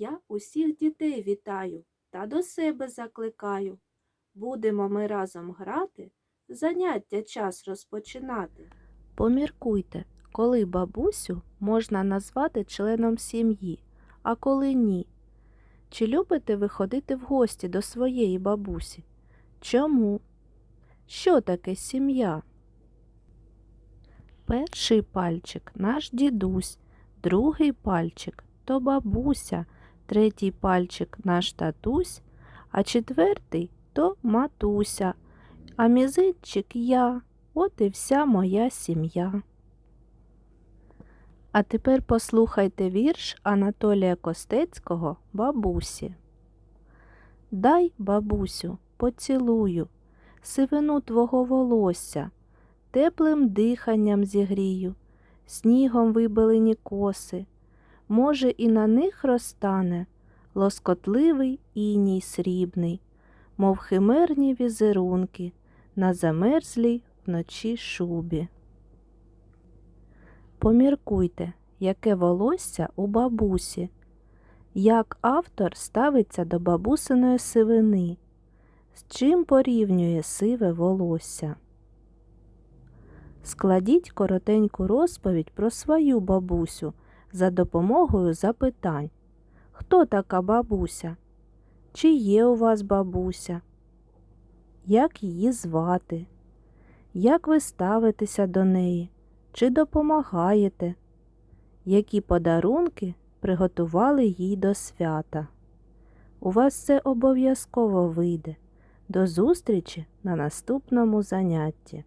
Я усіх дітей вітаю та до себе закликаю. Будемо ми разом грати, заняття час розпочинати. Поміркуйте, коли бабусю можна назвати членом сім'ї, а коли ні. Чи любите ви ходити в гості до своєї бабусі? Чому? Що таке сім'я? Перший пальчик наш дідусь, другий пальчик то бабуся, третій пальчик наш татусь, а четвертий то матуся, а мізинчик я, от і вся моя сім'я. А тепер послухайте вірш Анатолія Костецького Бабусі. Дай, бабусю, поцілую, сивину твого волосся, теплим диханням зігрію, снігом вибелені коси. Може, і на них розтане лоскотливий іній срібний, мов химерні візерунки на замерзлій вночі шубі. Поміркуйте, яке волосся у бабусі, як автор ставиться до бабусиної сивини, з чим порівнює сиве волосся. Складіть коротеньку розповідь про свою бабусю за допомогою запитань. Хто така бабуся? Чи є у вас бабуся? Як її звати? Як ви ставитеся до неї? Чи допомагаєте? Які подарунки приготували їй до свята? У вас це обов'язково вийде. До зустрічі на наступному занятті.